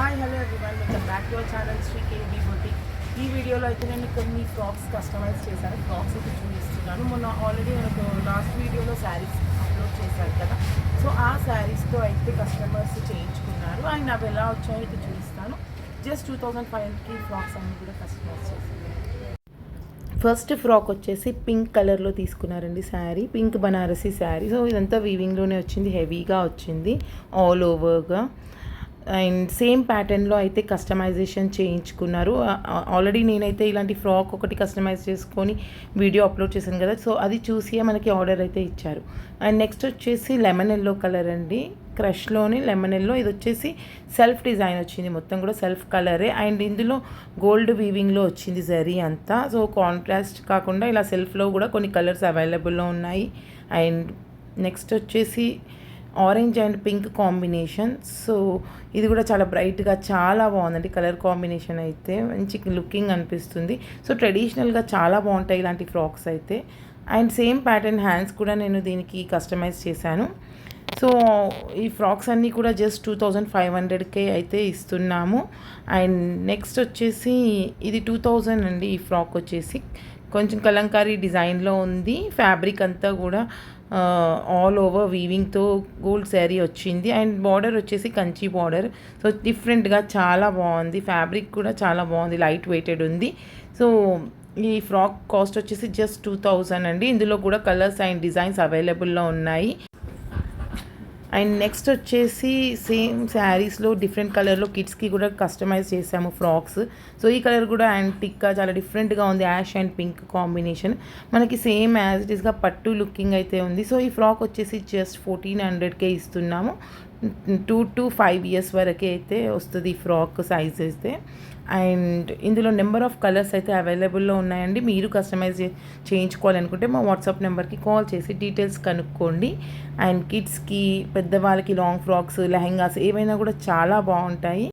Hi hello everyone welcome back to our channel Sri K B boutique ఈ వీడియోలో అయితే నేను కొన్ని ఫ్రాక్స్ కస్టమైజ్ చేశాను. ఫ్రాక్స్ అయితే చూపిస్తున్నాను. మొన్న ఆల్రెడీ మనకు లాస్ట్ వీడియోలో శారీస్ అప్లోడ్ చేశాను కదా. సో ఆ శారీస్తో అయితే కస్టమర్స్ చేయించుకున్నారు. అండ్ అవి ఎలా వచ్చాయో అయితే చూపిస్తాను. జస్ట్ టూ థౌజండ్ ఫైవ్ హండ్రెడ్కి ఫ్రాక్స్ అన్ని కూడా కస్టమైజ్ చేశాను ఫస్ట్ ఫ్రాక్ వచ్చేసి పింక్ కలర్లో తీసుకున్నారండి శారీ పింక్ బనారసి శారీ సో ఇదంతా వీవింగ్లోనే వచ్చింది హెవీగా వచ్చింది ఆల్ ఓవర్గా అండ్ సేమ్ ప్యాటర్న్లో అయితే కస్టమైజేషన్ చేయించుకున్నారు. ఆల్రెడీ నేనైతే ఇలాంటి ఫ్రాక్ ఒకటి కస్టమైజ్ చేసుకొని వీడియో అప్లోడ్ చేశాను కదా సో అది చూసి మనకి ఆర్డర్ అయితే ఇచ్చారు. అండ్ నెక్స్ట్ వచ్చేసి లెమన్ ఎల్లో కలర్ అండి. క్రష్లోని లెమన్ ఎల్లో. ఇది వచ్చేసి సెల్ఫ్ డిజైన్ వచ్చింది. మొత్తం కూడా సెల్ఫ్ కలరే. అండ్ ఇందులో గోల్డ్ వీవింగ్లో వచ్చింది జరీ అంతా. సో కాంట్రాస్ట్ కాకుండా ఇలా సెల్ఫ్లో కూడా కొన్ని కలర్స్ అవైలబుల్లో ఉన్నాయి. అండ్ నెక్స్ట్ వచ్చేసి orange and pink combination so ఇది కూడా చాలా బ్రైట్గా చాలా బాగుందండి కలర్ కాంబినేషన్ అయితే. మంచి లుకింగ్ అనిపిస్తుంది. సో ట్రెడిషనల్గా చాలా బాగుంటాయి ఇలాంటి ఫ్రాక్స్ అయితే. అండ్ సేమ్ ప్యాటర్న్ హ్యాండ్స్ కూడా నేను దీనికి కస్టమైజ్ చేశాను. సో ఈ ఫ్రాక్స్ అన్నీ కూడా జస్ట్ టూ థౌజండ్ ఫైవ్ హండ్రెడ్కే అయితే ఇస్తున్నాము. అండ్ నెక్స్ట్ వచ్చేసి ఇది టూ థౌజండ్ అండి ఈ ఫ్రాక్ వచ్చేసి. కొంచెం కలంకారీ డిజైన్లో ఉంది. ఫ్యాబ్రిక్ అంతా కూడా ఆల్ ఓవర్ వీవింగ్తో గోల్డ్ శారీ వచ్చింది అండ్ బార్డర్ వచ్చేసి కంచి బార్డర్ సో డిఫరెంట్గా చాలా బాగుంది. ఫ్యాబ్రిక్ కూడా చాలా బాగుంది. లైట్ వెయిటెడ్ ఉంది. సో ఈ ఫ్రాక్ కాస్ట్ వచ్చేసి జస్ట్ టూ థౌజండ్ అండి. ఇందులో కూడా కలర్స్ అండ్ డిజైన్స్ అవైలబుల్లో ఉన్నాయి. అండ్ నెక్స్ట్ వచ్చేసి సేమ్ శారీస్లో డిఫరెంట్ కలర్లో కిడ్స్కి కూడా కస్టమైజ్ చేసాము ఫ్రాక్స్. సో ఈ కలర్ కూడా యాంటిక్గా చాలా డిఫరెంట్గా ఉంది యాష్ అండ్ పింక్ కాంబినేషన్. మనకి సేమ్ యాజ్ ఇట్ ఈస్గా పట్టు లుకింగ్ అయితే ఉంది. సో ఈ ఫ్రాక్ వచ్చేసి జస్ట్ ఫోర్టీన్ హండ్రెడ్కే ఇస్తున్నాము. టూ టు ఫైవ్ ఇయర్స్ వరకే అయితే వస్తుంది ఫ్రాక్ సైజ్ అయితే. అండ్ ఇందులో నెంబర్ ఆఫ్ కలర్స్ అయితే అవైలబుల్లో ఉన్నాయండి. మీరు కస్టమైజ్ చేయించుకోవాలనుకుంటే మా వాట్సాప్ నెంబర్కి కాల్ చేసి డీటెయిల్స్ కనుక్కోండి. అండ్ కిడ్స్కి పెద్దవాళ్ళకి లాంగ్ ఫ్రాక్స్ లెహెంగాస్ ఏవైనా కూడా చాలా బాగుంటాయి.